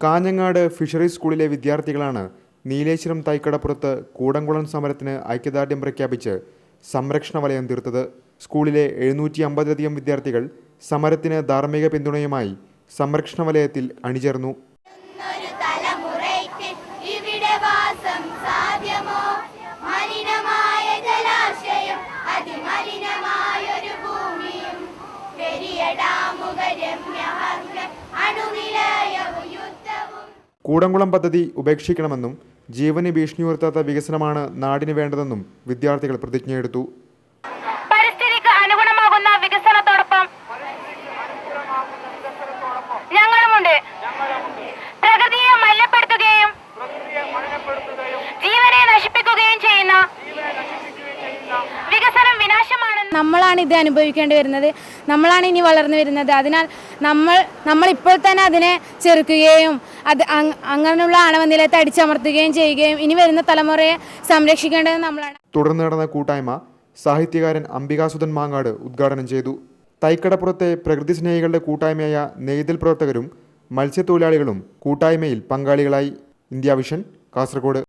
Kanhangad fisheries സ്കൂളിലെ വിദ്യാർത്ഥികളാണ് നീലേശ്വരം തൈക്കടപ്പുറത്ത് കൂടംകുളം സമരത്തിന് ഐക്യദാർഢ്യം പ്രഖ്യാപിച്ച് സംരക്ഷണ വലയം തീർത്തത്. സ്കൂളിലെ എഴുന്നൂറ്റി അമ്പതിലധികം വിദ്യാർത്ഥികൾ സമരത്തിന് ധാർമ്മിക പിന്തുണയുമായി സംരക്ഷണ വലയത്തിൽ അണിചേർന്നു. കൂടംകുളം പദ്ധതി ഉപേക്ഷിക്കണമെന്നും ജീവന് ഭീഷണി ഉയർത്താത്ത വികസനമാണ് നാടിന് വേണ്ടതെന്നും വിദ്യാർത്ഥികൾ പ്രതിജ്ഞയെടുത്തു. പരിസ്ഥിതിക്ക് അനുഗുണമാകുന്ന വികസനത്തോടൊപ്പം ഞങ്ങളുമുണ്ട്. പ്രകൃതിയെ മലിനപ്പെടുത്തുകയും ജീവനെ നശിപ്പിക്കുകയും ചെയ്യുന്ന വികസനം നമ്മളാണ് ഇത് അനുഭവിക്കേണ്ടി വരുന്നത്. നമ്മളാണ് ഇനി വളർന്നു വരുന്നത്. അതിനാൽ നമ്മൾ നമ്മൾ ഇപ്പോൾ തന്നെ അതിനെ ചെറുക്കുകയും അത് അങ്ങനെയുള്ള ആണവ നിലയത്തെ അടിച്ചമർത്തുകയും ചെയ്യുകയും ഇനി വരുന്ന തലമുറയെ സംരക്ഷിക്കേണ്ടത് നമ്മളാണ്. തുടർന്ന് നടന്ന കൂട്ടായ്മ സാഹിത്യകാരൻ അംബികാസുധൻ മാങ്ങാട് ഉദ്ഘാടനം ചെയ്തു. തൈക്കടപ്പുറത്തെ പ്രകൃതി സ്നേഹികളുടെ കൂട്ടായ്മയായ നെയ്തൽ പ്രവർത്തകരും മത്സ്യത്തൊഴിലാളികളും കൂട്ടായ്മയിൽ പങ്കാളികളായി. India Vision Kasaragod.